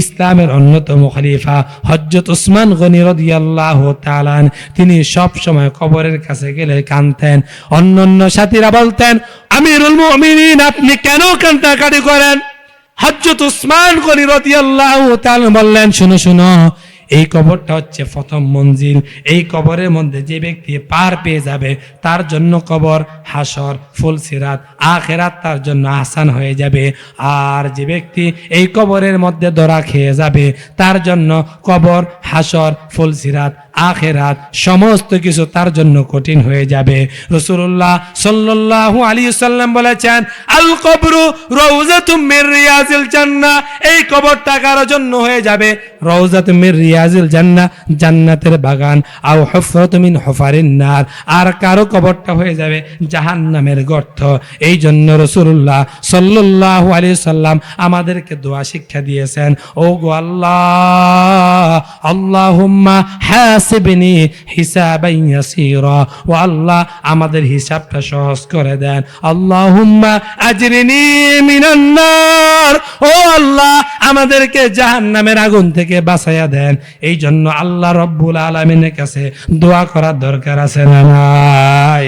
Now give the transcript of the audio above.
ইসলামের অন্যতম খলিফা হজরত উসমান গনি রদিয়াল্লাহ তালান তিনি সব সময় কবরের কাছে গেলে কানতেন অন্য সাথীরা বলতেন, আমিরুল মুমিনিন, আপনি কেন কান্তাকাটি করেন? হজরত উসমান গনি রদিয়াল্লাহ তালান বললেন, শুনো শুনো এই কবরটা হচ্ছে প্রথম মঞ্জিল। এই কবরের মধ্যে যে ব্যক্তি পার পেয়ে যাবে, তার জন্য কবর, হাসর ফুলসিরাত আখেরাত তার জন্য আসান হয়ে যাবে। আর যে ব্যক্তি এই কবরের মধ্যে ধরা খেয়ে যাবে, তার জন্য কবর, হাসর ফুলসিরাত আখেরাত সমস্ত কিছু তার জন্য কঠিন হয়ে যাবে। রসুল্লাহ সাল্লাল্লাহু আলাইহি সাল্লাম বলেছেন, আল কবরু রওজাতুম মির রিয়াজিল জান্নাহ। এই কবরটা কারও জন্য হয়ে যাবে। রওজাতুম মির রিয়াজিল জান্নাহ, জান্নাতের বাগান। আও হুফরাতুম মিন হুফারিন নার। আর কারও কবরটা হয়ে যাবে জাহান্নামের গর্ত। এই জন্য রসুল্লাহ সাল্লাল্লাহু আলাইহি সাল্লাম আমাদেরকে দোয়া শিক্ষা দিয়েছেন ও গো আল্লাহ, আল্লাহুম্মা হাসিবনি হিসাবাই ইয়াসীরা। ও আল্লাহ আমাদের হিসাবটা সহজ করে দেন। আল্লাহুম্মা আজরিনি মিনান নার। ও আল্লাহ আমাদেরকে জাহান্নামের আগুন থেকে বাঁচাইয়া দেন। এই জন্য আল্লাহ রব্বুল আলামিনের কাছে দোয়া করার দরকার আছে না নাই?